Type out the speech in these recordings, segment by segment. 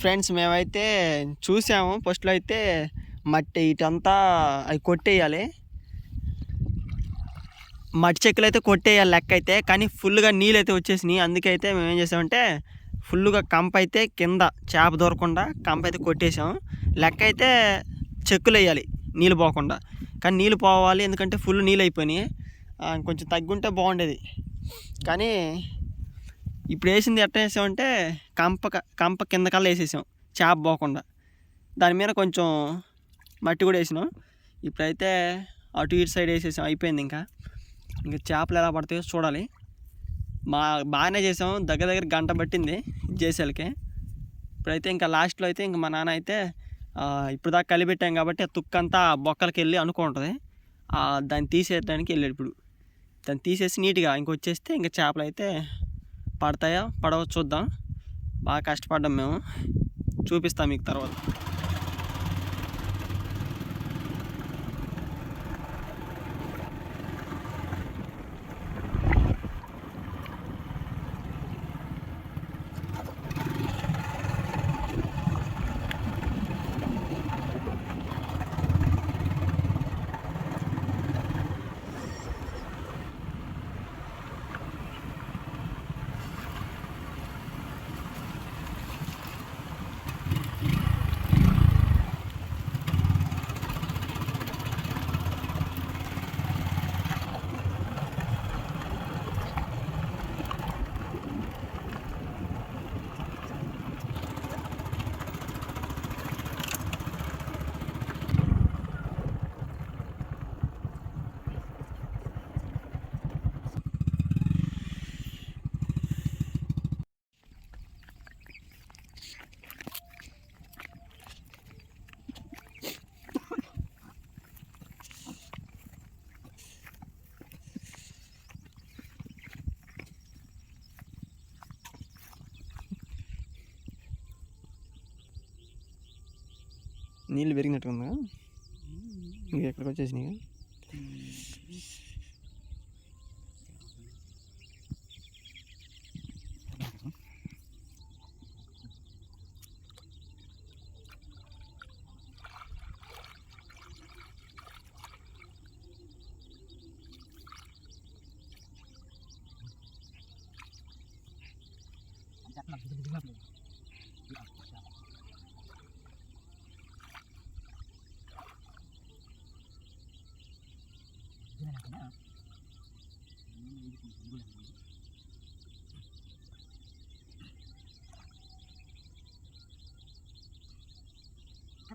Friends మేమైతే చూసాము. ఫస్ట్లో అయితే మట్టి ఇటంతా అవి కొట్టేయాలి. మట్టి చెక్కులు అయితే కొట్టేయాలి లెక్క అయితే కానీ ఫుల్గా నీళ్ళు అయితే వచ్చేసినాయి. అందుకే అయితే మేము ఏం చేసామంటే ఫుల్గా కంప అయితే కింద చేప దొరకకుండా కంప అయితే కొట్టేసాం. లెక్క అయితే చెక్కులు వేయాలి నీళ్ళు పోకుండా. కానీ నీళ్ళు పోవాలి ఎందుకంటే ఫుల్ నీళ్ళు అయిపోయినాయి. కొంచెం తగ్గుంటే బాగుండేది. కానీ ఇప్పుడు వేసింది ఎట్ట వేసామంటే కంప కంప కింద కల్లా వేసేసాం. చేప పోకుండా. దాని మీద కొంచెం మట్టి కూడా వేసినాం. ఇప్పుడైతే అటు ఇటు సైడ్ వేసేసాం. అయిపోయింది ఇంకా. ఇంకా చేపలు ఎలా పడతాయో చూడాలి. మా బాగానే చేసాం. దగ్గర దగ్గర గంట పట్టింది చేసేలకి. ఇప్పుడైతే ఇంకా లాస్ట్లో అయితే ఇంకా మా నాన్న అయితే ఇప్పుడు దాకా కలిపెట్టాం కాబట్టి ఆ తుక్కంతా బొక్కలకి వెళ్ళి అనుకుంటుంది. దాన్ని తీసేయడానికి వెళ్ళాడు ఇప్పుడు. దాన్ని తీసేసి నీట్గా ఇంకొచ్చేస్తే ఇంకా చేపలు అయితే పడతాయా? పడవ చూద్దాం. బాగా కష్టపడ్డాం మేము. చూపిస్తాం మీకు తర్వాత. నీళ్ళు పెరిగినట్టుందా? ఇంకా ఎక్కడికి వచ్చేసినాయి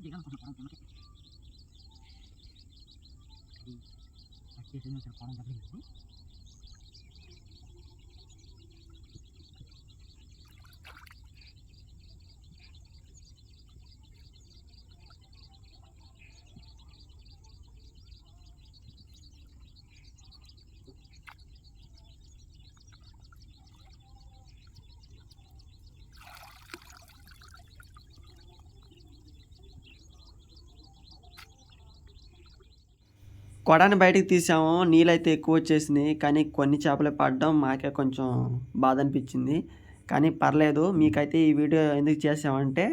bilang sama orang kemek jadi akhirnya saya orang tapi కొడాన్ని బయటకు తీసాము. నీళ్ళైతే ఎక్కువ వచ్చేసినాయి. కానీ కొన్ని చేపలే పడడం మాకే కొంచెం బాధ అనిపించింది కానీ పర్లేదు. మీకైతే ఈ వీడియో ఎందుకు చేసామంటే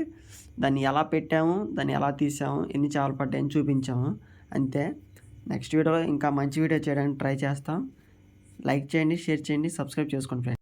దాన్ని ఎలా పెట్టాము దాన్ని ఎలా తీసాము ఎన్ని చేపలు పడ్డాయని చూపించాము. అంతే. నెక్స్ట్ వీడియోలో ఇంకా మంచి వీడియో చేయడానికి ట్రై చేస్తాం. లైక్ చేయండి షేర్ చేయండి సబ్స్క్రైబ్ చేసుకోండి ఫ్రెండ్స్.